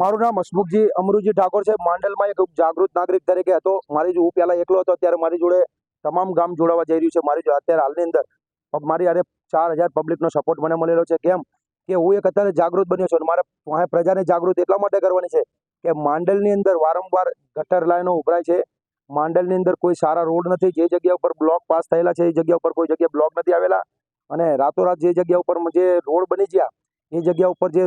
મારું નામ હસમુખજી અમરુજી ઠાકોર છે. માંડલમાં એક જાગૃત નાગરિક તરીકે હતો. મારી જો હું પહેલા એકલો હતો. અત્યારે મારી જોડે તમામ ગામ જોડાવા જઈ રહ્યું છે. મારી જો અત્યારે હાલની અંદર મારી અરે ચાર હજાર પબ્લિકનો સપોર્ટ મને મળેલો છે. કેમ કે હું એક અત્યારે જાગૃત બન્યો છું અને મારે પ્રજાને જાગૃત એટલા માટે કરવાની છે કે માંડલની અંદર વારંવાર ગટર લાઈનો ઉભરાય છે. માંડલની અંદર કોઈ સારા રોડ નથી. જે જગ્યા ઉપર બ્લોક પાસ થયેલા છે, એ જગ્યા ઉપર કોઈ જગ્યાએ બ્લોક નથી આવેલા. અને રાતોરાત જે જગ્યા ઉપર જે રોડ બની ગયા, એ જગ્યા ઉપર જે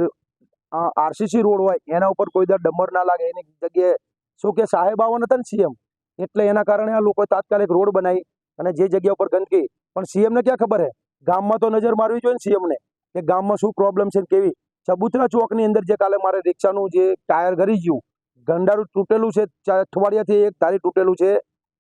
આરસીસી રોડ હોય, એના ઉપર કોઈ દર ડમર ના લાગે, એની જગ્યાએ શું કે સાહેબ આવવાના હતા ને સીએમ એટલે એના કારણે આ લોકોએ તાત્કાલિક રોડ બનાવી અને જે જગ્યા ઉપર ગંદકી, પણ સીએમને ક્યાં ખબર હે? ગામમાં તો નજર મારવી જોઈએ ને સીએમને કે ગામમાં શું પ્રોબ્લેમ છે કેવી? ચબુતરા ચોકની અંદર જે કાલે મારે રિક્ષાનું જે ટાયર ઘરી ગયું, ગંડારું તૂટેલું છે અઠવાડિયાથી એક તારી તૂટેલું છે,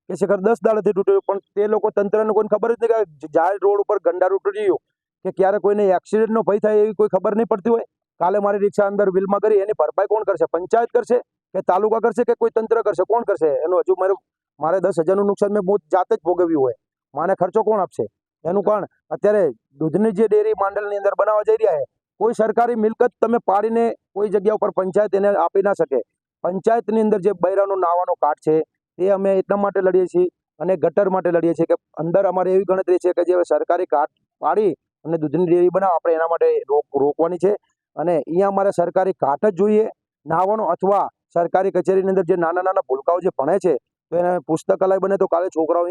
કે શેખર દસ દાડાથી તૂટેલું, પણ તે લોકો તંત્રને કોઈને ખબર જ નહીં કે જાહેર રોડ ઉપર ગંડારું તૂટી ગયું, કે ક્યારે કોઈને એક્સિડન્ટનો ભય થાય એવી કોઈ ખબર નહીં પડતી હોય? કાલે મારી રિક્ષા અંદર વિલમાં કરી, એની ભરપાઈ કોણ કરશે? પંચાયત કરશે કે તાલુકા કરશે કે કોઈ તંત્ર કરશે? કોણ કરશે? એનું હજુ મારું, મારે દસ હજારનું નુકસાન મેં હું જાતે જ ભોગવ્યું હોય. માને ખર્ચો કોણ આપશે? એનું કારણ, અત્યારે દૂધની જે ડેરી માંડલની અંદર બનાવવા જઈ રહ્યા છે, કોઈ સરકારી મિલકત તમે પાડીને કોઈ જગ્યા ઉપર પંચાયત એને આપી ના શકે. પંચાયતની અંદર જે બૈરાનો નાવાનો કાટ છે, એ અમે એટલા માટે લડીએ છીએ અને ગટર માટે લડીએ છીએ કે અંદર અમારે એવી ગણતરી છે કે જે સરકારી કાટ પાડી અને દૂધની ડેરી બનાવ. આપણે એના માટે રોક, રોકવાની છે. અને અહીંયા અમારે સરકારી કાટ જ જોઈએ. નાહવાનો અથવા સરકારી કચેરીની અંદર જે નાના નાના ભૂલકાઓ જે ભણે છે તો એને પુસ્તકાલય બને તો કાલે છોકરાઓ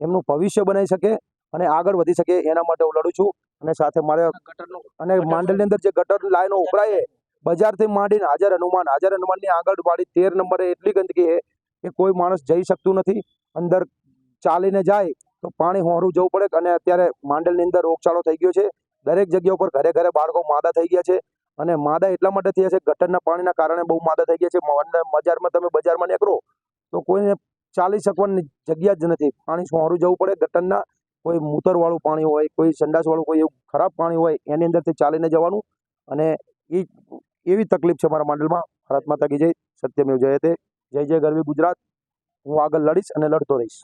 એમનું ભવિષ્ય બનાવી શકે અને આગળ વધી શકે એના માટે હું લડું છું. અને સાથે મારે અને માંડલની અંદર જે ગટર લાઈનો ઉભરાય બજારથી માંડીને હાજર હનુમાન હાજર હનુમાનની આગળ વાળી તેર નંબરે એટલી ગંદકી છે કે કોઈ માણસ જઈ શકતું નથી. અંદર ચાલીને જાય તો પાણી હોરું જવું પડે અને અત્યારે માંડલની અંદર રોગચાળો થઈ ગયો છે. દરેક જગ્યા ઉપર ઘરે ઘરે બાળકો માદા થઈ ગયા છે અને માદા એટલા માટે થયા છે ગટરના પાણીના કારણે બહુ માદા થઈ ગયા છે. બજારમાં તમે બજારમાં નીકળો તો કોઈને ચાલી શકવાની જગ્યા જ નથી. પાણી સોરું જવું પડે ગટરના. કોઈ મૂતરવાળું પાણી હોય, કોઈ સંડાસવાળું, કોઈ એવું ખરાબ પાણી હોય એની અંદરથી ચાલીને જવાનું. અને એ એવી તકલીફ છે મારા માંડલમાં. ભારત માતા કી જય. સત્યમેવ જયતે. જય જય ગરવી ગુજરાત. હું આગળ લડીશ અને લડતો રહીશ.